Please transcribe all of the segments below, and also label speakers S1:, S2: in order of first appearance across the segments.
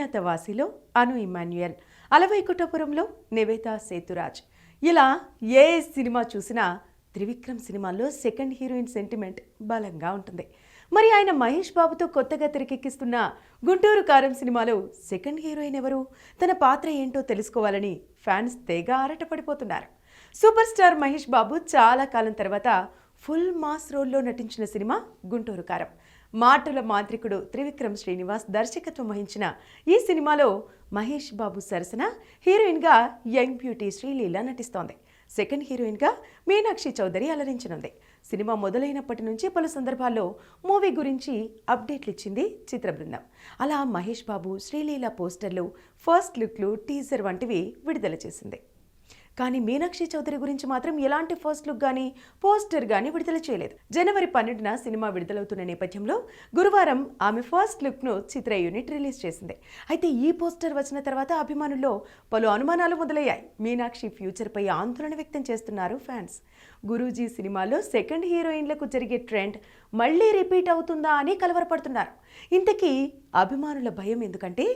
S1: అజ్ఞాతవాసిలో అను ఇమాన్యుయల్. అలవైకుటపురంలో నివేత సేతురాజ్. ఇలా ఏ సినిమా చూసినా త్రివిక్రమ్ సినిమాల్లో సెకండ్ హీరోయిన్ సెంటిమెంట్ బలంగా ఉంటుంది. మరి ఆయన మహేష్ బాబుతో కొత్తగా తెరకెక్కిస్తున్న గుంటూరు కారం సినిమాలో సెకండ్ హీరోయిన్ ఎవరు? తన పాత్ర ఏంటో తెలుసుకోవాలని ఫ్యాన్స్ తెగ ఆరటపడిపోతున్నారు. సూపర్ స్టార్ మహేష్ బాబు చాలా కాలం తర్వాత ఫుల్ మాస్ రోల్లో నటించిన సినిమా గుంటూరు కారం. మాటల మాంత్రికుడు త్రివిక్రమ్ శ్రీనివాస్ దర్శకత్వం వహించిన ఈ సినిమాలో మహేష్ బాబు సరసన హీరోయిన్గా యంగ్ బ్యూటీ శ్రీలీల నటిస్తోంది. సెకండ్ హీరోయిన్గా మీనాక్షి చౌదరి అలరించనుంది. సినిమా మొదలైనప్పటి నుంచి పలు సందర్భాల్లో మూవీ గురించి అప్డేట్లు ఇచ్చింది చిత్ర బృందం. అలా మహేష్ బాబు శ్రీలీల పోస్టర్లు ఫస్ట్ లుక్లు టీజర్ వంటివి విడుదల చేసింది. కానీ మీనాక్షి చౌదరి గురించి మాత్రం ఎలాంటి ఫస్ట్ లుక్ కానీ పోస్టర్ కానీ విడుదల చేయలేదు. జనవరి పన్నెండున సినిమా విడుదలవుతున్న నేపథ్యంలో గురువారం ఆమె ఫస్ట్ లుక్ను చిత్ర యూనిట్ రిలీజ్ చేసింది. అయితే ఈ పోస్టర్ వచ్చిన తర్వాత అభిమానుల్లో పలు అనుమానాలు మొదలయ్యాయి. మీనాక్షి ఫ్యూచర్పై ఆందోళన వ్యక్తం చేస్తున్నారు ఫ్యాన్స్. గురూజీ సినిమాలో సెకండ్ హీరోయిన్లకు జరిగే ట్రెండ్ మళ్ళీ రిపీట్ అవుతుందా అని కలవరపడుతున్నారు. ఇంతకీ అభిమానుల భయం ఎందుకంటే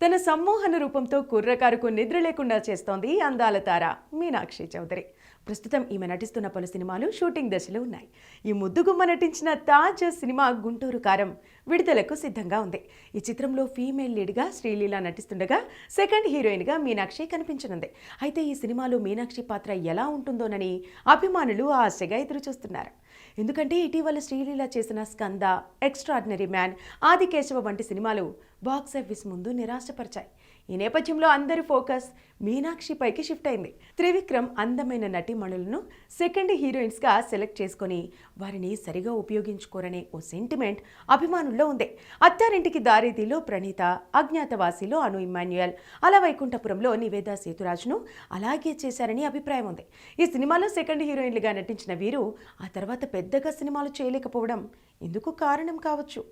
S1: తన సమ్మోహన రూపంతో కుర్రకారుకు నిద్ర లేకుండా చేస్తోంది అందాల తార మీనాక్షి చౌదరి. ప్రస్తుతం ఈమె నటిస్తున్న పలు సినిమాలు షూటింగ్ దశలో ఉన్నాయి. ఈ ముద్దుగుమ్మ నటించిన తాజ్ సినిమా గుంటూరు కారం విడుదలకు సిద్ధంగా ఉంది. ఈ చిత్రంలో ఫీమేల్ లీడ్గా శ్రీలీల నటిస్తుండగా సెకండ్ హీరోయిన్గా మీనాక్షి కనిపించనుంది. అయితే ఈ సినిమాలో మీనాక్షి పాత్ర ఎలా ఉంటుందోనని అభిమానులు ఆశగా ఎదురు చూస్తున్నారు ఎందుకంటే ఇటీవల శ్రీలీల చేసిన స్కంద ఎక్స్ట్రాడినరీ మ్యాన్ ఆదికేశవ వంటి సినిమాలు బాక్సాఫీస్ ముందు నిరాశపరిచాయి. ఈ నేపథ్యంలో అందరి ఫోకస్ మీనాక్షిపైకి షిఫ్ట్ అయింది. త్రివిక్రమ్ అందమైన నటీమణులను సెకండ్ హీరోయిన్స్గా సెలెక్ట్ చేసుకొని వారిని సరిగా ఉపయోగించుకోరనే ఓ సెంటిమెంట్ అభిమానుల్లో ఉంది. అత్తారింటికి దారిదీలో ప్రణీత అజ్ఞాతవాసిలో అను ఇమాన్యుయల్ అలా వైకుంఠపురంలో నివేద సేతురాజ్ను అలాగే చేశారని అభిప్రాయం ఉంది. ఈ సినిమాలో సెకండ్ హీరోయిన్లుగా నటించిన వీరు ఆ తర్వాత పెద్దగా సినిమాలు చేయలేకపోవడం ఇందుకు కారణం కావచ్చు.